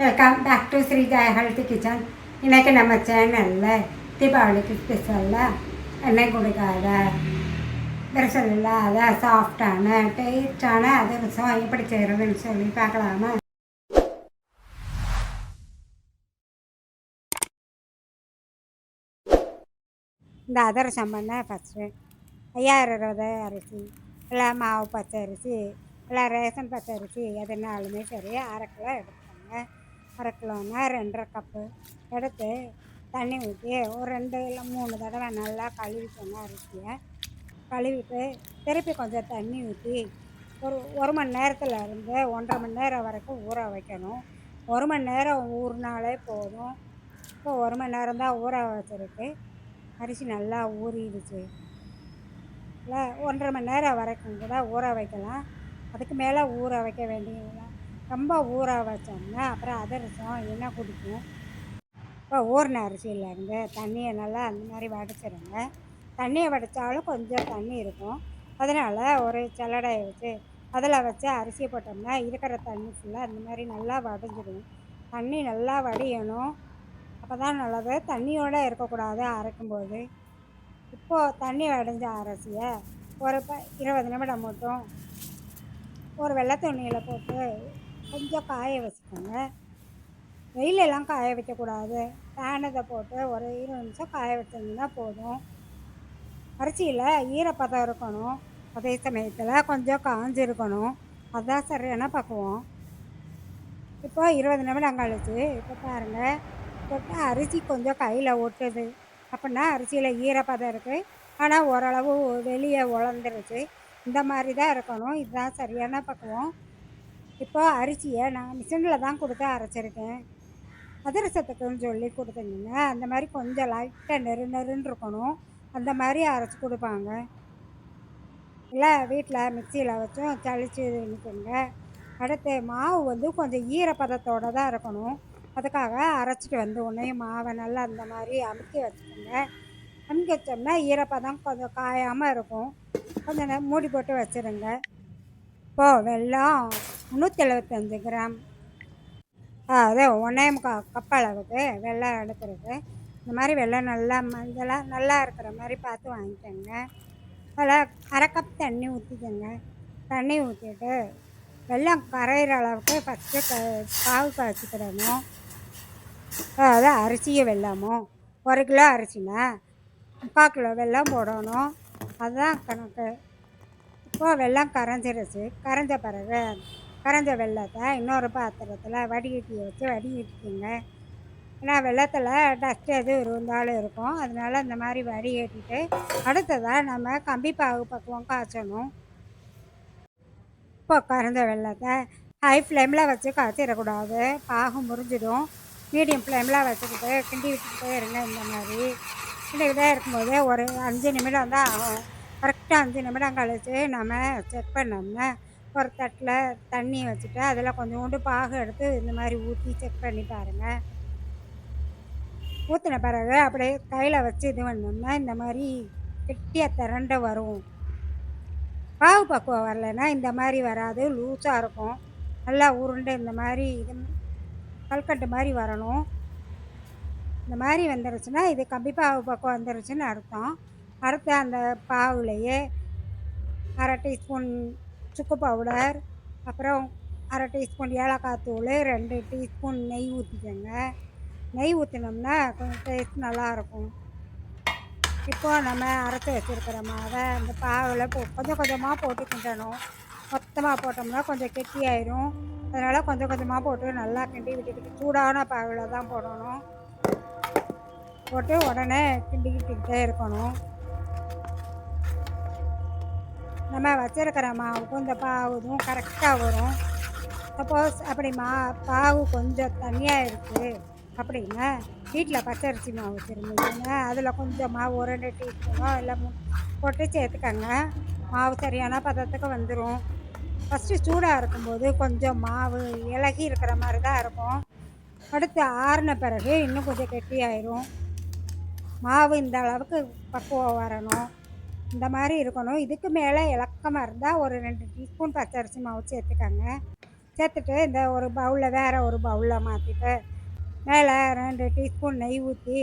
Welcome back to Sri ஜெய healthy kitchen இன்றைக்கி நம்ம சேனலில் தீபாவளிக்கு ஸ்பெஷலில் எண்ணெய் கொடுக்காத விரசல் இல்லாத சாஃப்டான டேஸ்டான அதிரசம் எப்படி செய்கிறதுன்னு சொல்லி பார்க்கலாமா? இந்த அதிரசம் பண்ண ஃபஸ்ட்டு ஐயாயிரம் ரூபாய் அரிசி இல்லை மாவு பச்சை அரிசி இல்லை ரேஷன் பச்சை அரிசி எதுனாலுமே சரி அரை கிலோ எடுத்துக்கோங்க. அரை கிலோன்னா ரெண்டரை கப்பு எடுத்து தண்ணி ஊற்றி ஒரு ரெண்டு இல்லை மூணு தடவை நல்லா கழுவிக்கோங்க அரிசியை கழுவிட்டு திருப்பி கொஞ்சம் தண்ணி ஊற்றி ஒரு ஒரு மணி நேரத்தில் இருந்து ஒன்றரை மணி நேரம் வரைக்கும் ஊற வைக்கணும். ஒரு மணி நேரம் ஊறினாலே போதும். இப்போ ஒரு மணி நேரம் தான் ஊற வச்சிருக்கு. அரிசி நல்லா ஊறிடுச்சு. இல்லை ஒன்றரை மணி நேரம் வரைக்கும் கூட ஊற வைக்கலாம். அதுக்கு மேலே ஊற வைக்க வேண்டியதில்லை ரொம்ப ஊற வச்சோம்னா அப்புறம் அதிரசம் என்ன குடிக்கும். இப்போ ஊறின அரிசியிலேருந்து தண்ணியை நல்லா அந்த மாதிரி வடிச்சிருங்க. தண்ணியை வடித்தாலும் கொஞ்சம் தண்ணி இருக்கும். அதனால் ஒரு சல்லடையை வச்சு அதில் வச்சு அரிசியை போட்டோம்னா இருக்கிற தண்ணி ஃபுல்லாக அந்த மாதிரி நல்லா வடிஞ்சிடும். தண்ணி நல்லா வடியணும். அப்போ தான் நல்லது. தண்ணியோடு இருக்கக்கூடாது அரைக்கும்போது. இப்போது தண்ணி வடைஞ்ச அரிசியை ஒரு ப இருபது நிமிடம் மட்டும் ஒரு வெள்ளை துணியில் போட்டு கொஞ்சம் காய வச்சுக்கோங்க. வெயிலெல்லாம் காய வைக்கக்கூடாது. ஃபேனதை போட்டு ஒரு இருபது நிமிஷம் காய வச்சிங்கன்னா போதும். அரிசியில் ஈரப்பதம் இருக்கணும். அதே சமயத்தில் கொஞ்சம் காஞ்சிருக்கணும் அதுதான் சரியான பக்குவம். இப்போ இருபது நிமிடம் கழிச்சு இப்போ பாருங்கள் தொட்டு அரிசி கொஞ்சம் கையில் ஒட்டுது. அப்படின்னா அரிசியில் ஈரப்பதம் இருக்குது ஆனால் ஓரளவு வெளியே உழந்துருச்சு இந்த மாதிரி தான் இருக்கணும். இதுதான் சரியான பக்குவம். இப்போ அரிசியை நான் மிஷினில் தான் கொடுத்து அரைச்சிருக்கேன். அதிரசத்துக்குன்னு சொல்லி கொடுத்தீங்கன்னா அந்த மாதிரி கொஞ்சம் லைட்டாக நெரு நெருன்னு இருக்கணும். அந்த மாதிரி அரைச்சி கொடுப்பாங்க. இல்லை வீட்டில் மிக்சியில் வச்சும் சளிச்சு நிற்குங்க அடுத்து மாவு வந்து கொஞ்சம் ஈரப்பதத்தோடு தான் இருக்கணும். அதுக்காக அரைச்சிட்டு வந்து உடனே மாவை நல்லா அந்த மாதிரி அமுக்கி வச்சுக்கோங்க. அமுக்கி வச்சோம்னா ஈரப்பதம் கொஞ்சம் காயாமல் இருக்கும். கொஞ்சம் நேரம் மூடி போட்டு வச்சுருங்க. இப்போது வெள்ளம் முந்நூற்றி எழுபத்தஞ்சு கிராம். அது ஒன்றே முக்கா கப் அளவுக்கு வெள்ளம் எடுக்கிறது. இந்த மாதிரி வெள்ளம் நல்லா மஞ்சளாக நல்லா இருக்கிற மாதிரி பார்த்து வாங்கிக்கோங்க. அதில் அரை கப் தண்ணி ஊற்றிக்கோங்க தண்ணி ஊற்றிட்டு வெள்ளம் கரையிற அளவுக்கு ஃபஸ்ட்டு க பாவு காய்ச்சிக்கிடணும் அதாவது அரிசியும் வெள்ளமும் ஒரு கிலோ அரிசினா முக்கால் கிலோ வெள்ளம் போடணும். அதுதான் கணக்கு. இப்போது வெள்ளம் கரைஞ்சிருச்சு. கரைஞ்ச பிறகு கரைஞ்ச வெள்ளத்தை இன்னொரு பாத்திரத்தில் வடிகட்டி வச்சு வடிகட்டிக்கோங்க. ஏன்னா வெள்ளத்தில் டஸ்ட் எதுவும் இருந்தாலும் இருக்கும். அதனால இந்த மாதிரி வடிகட்டிட்டு அடுத்ததாக நம்ம கம்பி பாகு பக்குவம் காய்ச்சணும். இப்போ கரைஞ்ச வெள்ளத்தை ஹை ஃப்ளேமில் வச்சு காய்ச்சிடக்கூடாது. பாகு முறிஞ்சிடும். மீடியம் ஃப்ளேமில் வச்சுக்கிட்டு கிண்டி விட்டுக்கிட்டே இருங்க இந்த மாதிரி. கிண்டிக்கிட்டே இருக்கும்போது ஒரு அஞ்சு நிமிடம் தான் ஆகும். கரெக்டாக அஞ்சு நிமிடம் கழித்து நம்ம செக் பண்ணோம்னா ஒரு தட்டில் தண்ணி வச்சுட்டு அதில் கொஞ்சோண்டு பாகு எடுத்து இந்த மாதிரி ஊற்றி செக் பண்ணி பாருங்கள் ஊற்றின பிறகு அப்படியே கையில் வச்சு இது பண்ணோம்னா இந்த மாதிரி கெட்டியாக திரண்ட வரும். பாவு பக்குவம் வரலைன்னா இந்த மாதிரி வராது லூஸாக இருக்கும். நல்லா உருண்டை இந்த மாதிரி இது கல்கட்டு மாதிரி வரணும். இந்த மாதிரி வந்துருச்சுன்னா இது கம்பி பாவு பக்கம் வந்துருச்சுன்னு அர்த்தம். அடுத்து அந்த பாவுலையே அரை டீஸ்பூன் சுக்கு பவுடர் அப்புறம் அரை டீஸ்பூன் ஏலக்காய் தூள் ரெண்டு டீஸ்பூன் நெய் ஊற்றிக்கோங்க நெய் ஊற்றினோம்னா கொஞ்சம் டேஸ்ட் நல்லாயிருக்கும். இப்போது நம்ம அரைச்சி வச்சுருக்கிற மாவை அந்த பாவில் போ கொஞ்சம் கொஞ்சமாக போட்டு கிண்டணும். மொத்தமாக போட்டோம்னா கொஞ்சம் கெட்டியாயிரும். அதனால் கொஞ்சம் கொஞ்சமாக போட்டு நல்லா கிண்டி விட்டுக்கிட்டு சூடான பாவில் தான் போடணும். போட்டு உடனே கிண்டிக்கிட்டுக்கிட்டே இருக்கணும். நம்ம வச்சுருக்கிற மாவுக்கும் இந்த பாவுதும் கரெக்டாக வரும். சப்போஸ் அப்படி மா பாவு கொஞ்சம் தனியாக இருக்குது அப்படின்னா வீட்டில் பச்சரிசி மாவு வச்சுருந்தீங்கன்னா அதில் கொஞ்சம் மாவு ஒரு ரெண்டு டீஸ்பூனோ இல்லை போட்டு சேர்த்துக்கங்க. மாவு சரியான பதத்துக்கு வந்துடும் ஃபஸ்ட்டு சூடாக இருக்கும்போது கொஞ்சம் மாவு இலகி இருக்கிற மாதிரி தான் இருக்கும். அடுத்து ஆறின பிறகு இன்னும் கொஞ்சம் கெட்டியாயிரும். மாவு இந்த அளவுக்கு பக்குவம் வரணும். இந்த மாதிரி இருக்கணும். இதுக்கு மேலே இலக்கமாக இருந்தால் ஒரு ரெண்டு டீஸ்பூன் பச்சரிசி மாவு சேர்த்துக்கங்க. சேர்த்துட்டு இந்த ஒரு பவுலில் வேறு ஒரு பவுலில் மாற்றிட்டு மேலே ரெண்டு டீஸ்பூன் நெய் ஊற்றி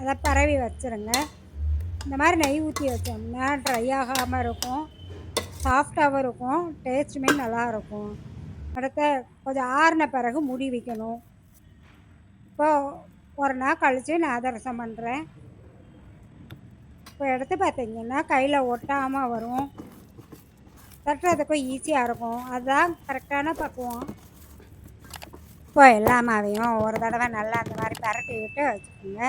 அதை பரவி வச்சுருங்க. இந்த மாதிரி நெய் ஊற்றி வச்சோம்னா ட்ரை ஆகாமல் இருக்கும். சாஃப்டாகவும் இருக்கும். டேஸ்ட்டுமே நல்லாயிருக்கும் அடுத்த கொஞ்சம் ஆறின பிறகு முடி வைக்கணும். இப்போது ஒரு நாள் கழித்து நான் அதிரசம் பண்ணுறேன் இப்போ எடுத்து பார்த்தீங்கன்னா கையில் ஒட்டாமல் வரும். தட்டுறதுக்கும் ஈஸியாக இருக்கும். அதுதான் கரெக்டான பக்குவம். இப்போ எல்லா மாவையும் ஒரு தடவை நல்லா அந்த மாதிரி பரட்டி விட்டு வச்சுக்கோங்க.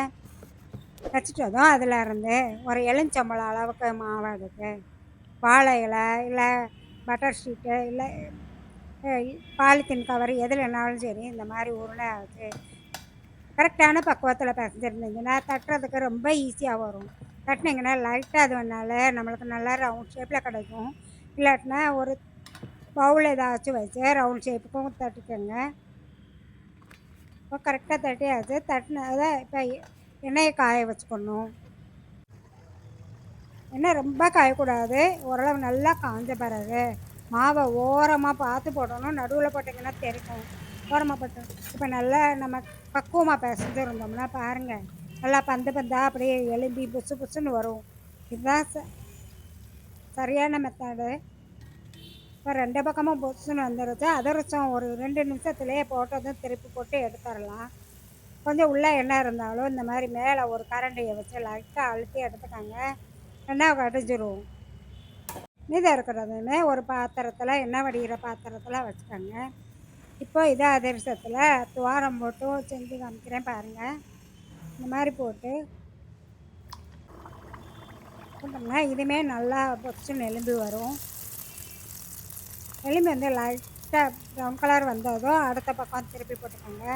வச்சுட்டதும் அதில் இருந்து ஒரு எலுமிச்சம்பழம் அளவுக்கு மாவு எடுத்து வாழை இலை இல்லை பட்டர் ஷீட்டு இல்லை பாலித்தீன் கவர் எதுலனாலும் சரி இந்த மாதிரி உருளை வச்சு கரெக்டான பக்குவத்தில் பிசைஞ்சிருந்தீங்கன்னா தட்டுறதுக்கு ரொம்ப ஈஸியாக வரும். தட்டினீங்கன்னா லைட்டாக அது நம்மளுக்கு நல்லா ரவுண்ட் ஷேப்பில் கிடைக்கும். இல்லாட்டினா ஒரு பவுல் ஏதாச்சும் வச்சு ரவுண்ட் ஷேப்புக்கும் தட்டிக்கோங்க. இப்போ கரெக்டாக தட்டியாச்சு. தட்டினதை இப்போ எண்ணெயை காய வச்சுக்கணும். எண்ணெய் ரொம்ப காயக்கூடாது. ஓரளவு நல்லா காஞ்ச பிறகு மாவை ஓரமாக பார்த்து போடணும். நடுவில் போட்டிங்கன்னா தெரிக்கும் ஓரமாக போட்டு இப்போ நல்லா நம்ம பக்குவமாக பேசிட்டு இருந்தோம்னா பாருங்கள் நல்லா பந்து பந்தாக அப்படியே எலும்பி புசு புசுன்னு வரும். இதுதான் ச சரியான மெத்தடு இப்போ ரெண்டு பக்கமும் புசுன்னு வந்துருச்சு. அதிரசம் ஒரு ரெண்டு நிமிஷத்துலேயே போட்டதும் திருப்பி போட்டு எடுத்துடலாம். கொஞ்சம் உள்ளே என்ன இருந்தாலும் இந்த மாதிரி மேலே ஒரு கரண்டியை வச்சு லைட்டாக அழுத்தி எடுத்துக்காங்க. என்ன கடிஞ்சிரும் மீதம் இருக்கிறதுமே ஒரு பாத்திரத்தில் எண்ணெய் வடிகிற பாத்திரத்தில் வச்சுக்கோங்க. இப்போ இதே அதிரசத்தில் துவாரம் போட்டும் செஞ்சு காமிக்கிறேன் பாருங்கள் இந்த மாதிரி போட்டு போட்டோம்னா இதுவுமே நல்லா பொரிச்சுன்னு எலும்பி வரும். எலும்பி வந்து லைட்டாக ப்ரௌன் கலர் வந்ததும் அடுத்த பக்கம் திருப்பி போட்டுக்கோங்க.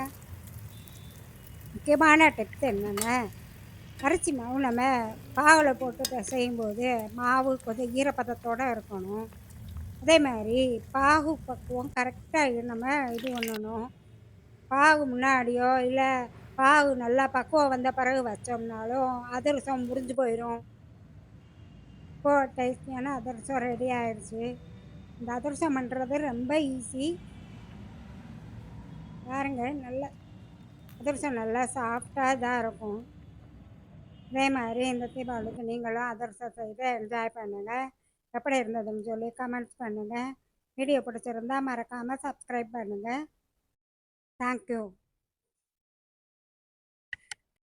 முக்கியமான டிப்ஸ் என்னென்ன? கரைச்சி மாவு நம்ம பாவில் போட்டு செய்யும்போது மாவு கொஞ்சம் ஈரப்பதத்தோடு இருக்கணும். அதே மாதிரி பாகு பக்குவம் கரெக்டாக நம்ம இது பண்ணணும். பாகு முன்னாடியோ இல்லை பாகு நல்லா பக்குவம் வந்த பிறகு வச்சோம்னாலும் அதிரசம் முறிஞ்சு போயிடும் இப்போ டேஸ்டியான அதிரசம் ரெடி ஆயிடுச்சு இந்த அதிரசம் பண்ணுறது ரொம்ப ஈஸி பாருங்க நல்ல அதிரசம் நல்லா சாஃப்டாக தான் இருக்கும். இதே மாதிரி இந்த தீபாவளிக்கு நீங்களும் அதிரசத்தை இதை என்ஜாய் பண்ணுங்கள் எப்படி இருந்ததுன்னு சொல்லி கமெண்ட்ஸ் பண்ணுங்கள் வீடியோ பிடிச்சிருந்தா மறக்காமல் சப்ஸ்கிரைப் பண்ணுங்கள் தேங்க்யூ